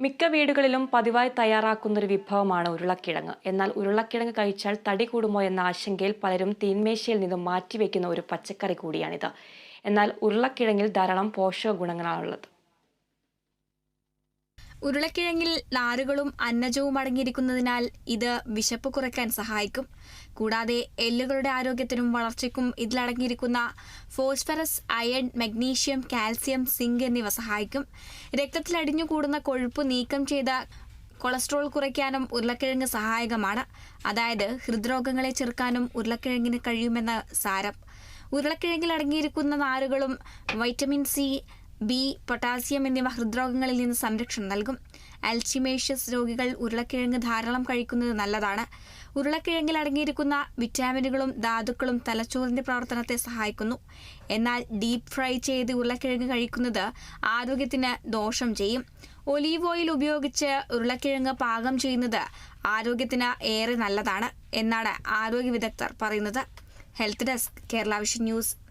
മിക്ക വീടുകളിലും പതിവായി തയ്യാറാക്കുന്ന ഒരു വിഭവമാണ് ഉരുളക്കിഴങ്ങ്. എന്നാൽ ഉരുളക്കിഴങ്ങ് കഴിച്ചാൽ തടി കൂടുമോ എന്ന ആശങ്കയിൽ പലരും തീന്മേശയിൽ നിന്നും മാറ്റിവെക്കുന്ന ഒരു പച്ചക്കറി കൂടിയാണിത്. എന്നാൽ ഉരുളക്കിഴങ്ങിൽ ധാരാളം പോഷക ഗുണങ്ങളാണുള്ളത് ഉരുളക്കിഴങ്ങിൽ നാരുകളും അന്നജവും അടങ്ങിയിരിക്കുന്നതിനാൽ ഇത് വിശപ്പ് കുറയ്ക്കാൻ സഹായിക്കും. കൂടാതെ എല്ലുകളുടെ ആരോഗ്യത്തിനും വളർച്ചയ്ക്കും ഇതിലടങ്ങിയിരിക്കുന്ന phosphorus iron magnesium calcium zinc എന്നിവ സഹായിക്കും. രക്തത്തിൽ അടിഞ്ഞുകൂടുന്ന കൊഴുപ്പ് നീക്കം ചെയ്ത കൊളസ്ട്രോൾ കുറയ്ക്കാനും ഉരുളക്കിഴങ്ങ് സഹായകമാണ്. അതായത് ഹൃദ്രോഗങ്ങളെ ചെറുക്കാനും ഉരുളക്കിഴങ്ങിന് കഴിയുമെന്ന് സാരം. ഉരുളക്കിഴങ്ങിൽ അടങ്ങിയിരിക്കുന്ന നാരുകളും വൈറ്റമിൻ സി ബി പൊട്ടാസ്യം എന്നിവ ഹൃദ്രോഗങ്ങളിൽ നിന്ന് സംരക്ഷണം നൽകും. അൽഷിമേഷ്യസ് രോഗികൾ ഉരുളക്കിഴങ്ങ് ധാരാളം കഴിക്കുന്നത് നല്ലതാണ്. ഉരുളക്കിഴങ്ങിൽ അടങ്ങിയിരിക്കുന്ന വിറ്റാമിനുകളും ധാതുക്കളും തലച്ചോറിന്റെ പ്രവർത്തനത്തെ സഹായിക്കുന്നു. എന്നാൽ ഡീപ് ഫ്രൈ ചെയ്ത് ഉരുളക്കിഴങ്ങ് കഴിക്കുന്നത് ആരോഗ്യത്തിന് ദോഷം ചെയ്യും. ഒലീവ് ഓയിൽ ഉപയോഗിച്ച് ഉരുളക്കിഴങ്ങ് പാകം ചെയ്യുന്നത് ആരോഗ്യത്തിന് ഏറെ നല്ലതാണ് എന്നാണ് ആരോഗ്യ വിദഗ്ധർ പറയുന്നത്. Health desk Kerala Vision news